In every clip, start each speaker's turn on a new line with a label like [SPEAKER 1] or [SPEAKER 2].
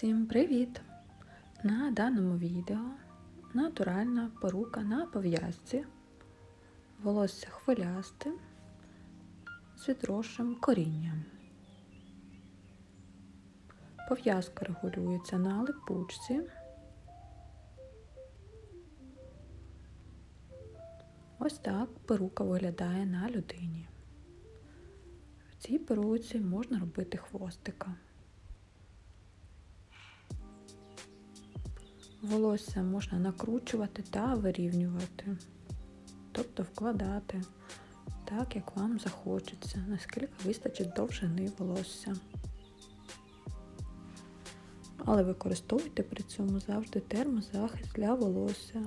[SPEAKER 1] Всім привіт! На даному відео натуральна порука на пов'язці, волосся хвилясте з відросшим корінням. Пов'язка регулюється на липучці. Ось так перука виглядає на людині. В цій перуці можна робити хвостика. Волосся можна накручувати та вирівнювати, тобто вкладати так, як вам захочеться, наскільки вистачить довжини волосся. Але використовуйте при цьому завжди термозахист для волосся,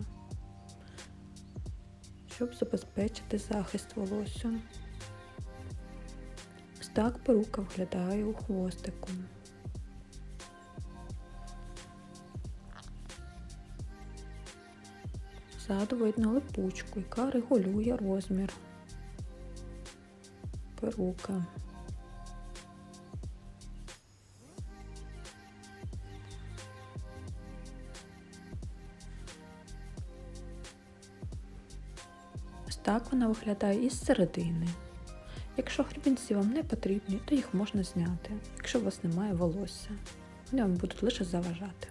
[SPEAKER 1] щоб забезпечити захист волосся. Ось так перука виглядає у хвостику. Ззаду видно липучку, яка регулює розмір перука. Ось так вона виглядає із середини. Якщо гребінці вам не потрібні, то їх можна зняти, якщо у вас немає волосся. Вони вам будуть лише заважати.